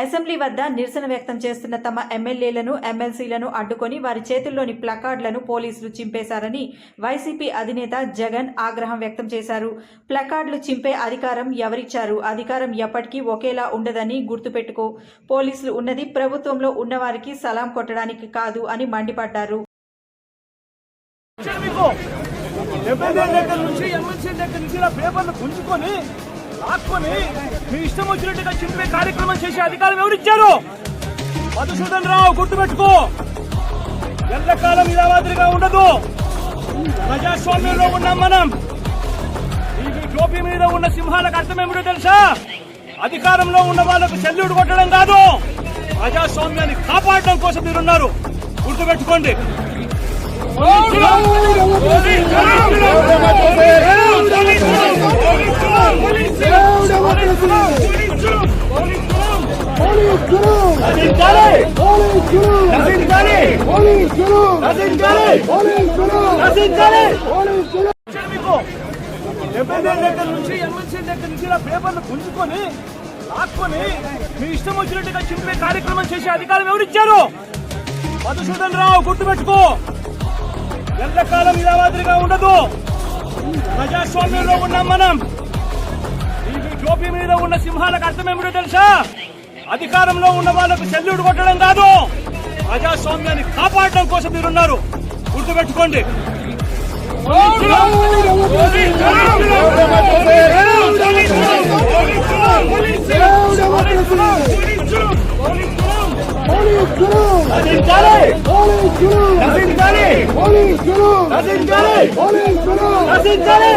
Assembly వద్ద నిరసన వ్యక్తం చేస్తున్న తమ ఎమ్మెల్యేలను ఎమ్మెల్సీలను అడ్డుకొని వారి చేతుల్లోని ప్లకార్డులను పోలీసులు చింపేశారని వైసీపీ అధినేత జగన్ ఆగ్రహం వ్యక్తం చేశారు. ప్లకార్డులు చింపే అధికారం ఎవరిచ్చారు? అధికారం ఎప్పటికీ ఒకేలా ఉండదని గుర్తుపెట్టుకో. పోలీసులు ఉన్నది ప్రభుత్వంలో ఉన్నవారికి సలాం కొట్టడానికి కాదు అని మండిపడ్డారు. ఎమ్మెల్యే దగ్గర నుంచి ఎమ్మెల్సీ దగ్గర నుంచి పేపర్లు గుంజుకొని లాక్కొని మీ ఇష్టం వచ్చినట్టుగా చింపే కార్యక్రమం చేసే అధికారం ఎవరిచ్చారు? మధుసూదన్ రావు గుర్తుపెట్టుకో. ఎల్లకాలం ఇలా మాదిరిగా ఉండదు. ప్రజాస్వామ్యంలో ఉన్నాం మనం. ఈ టోపీ మీద ఉన్న సింహాలకు అర్థం ఏమిటో తెలుసా? అధికారంలో ఉన్న వాళ్ళకు సెల్యూట్ కొట్టడం కాదు. ప్రజాస్వామ్యాన్ని కాపాడడం కోసం మీరున్నారు. గుర్తుపెట్టుకోండి. మీకు ఎమ్మెల్యే దగ్గర నుంచి దగ్గర నుంచి ఇలా పేపర్లు గుంజుకొని లాక్కొని మీ ఇష్టం వచ్చినట్టుగా చింపే కార్యక్రమం చేసే అధికారం ఎవరిచ్చారు మధుసూదన్ రావు గుర్తుపెట్టుకో ఎల్లకాలం ఇలా మాదిరిగా ఉండదు ప్రజాస్వామ్యంలో ఉన్నాం మనం మీద ఉన్న సింహాలకు అర్థం ఏమిటో తెలుసా? అధికారంలో ఉన్న వాళ్ళకు సెల్యూట్ కొట్టడం కాదు. ప్రజాస్వామ్యాన్ని కాపాడడం కోసం మీరున్నారు. గుర్తుపెట్టుకోండి! నశించాలి!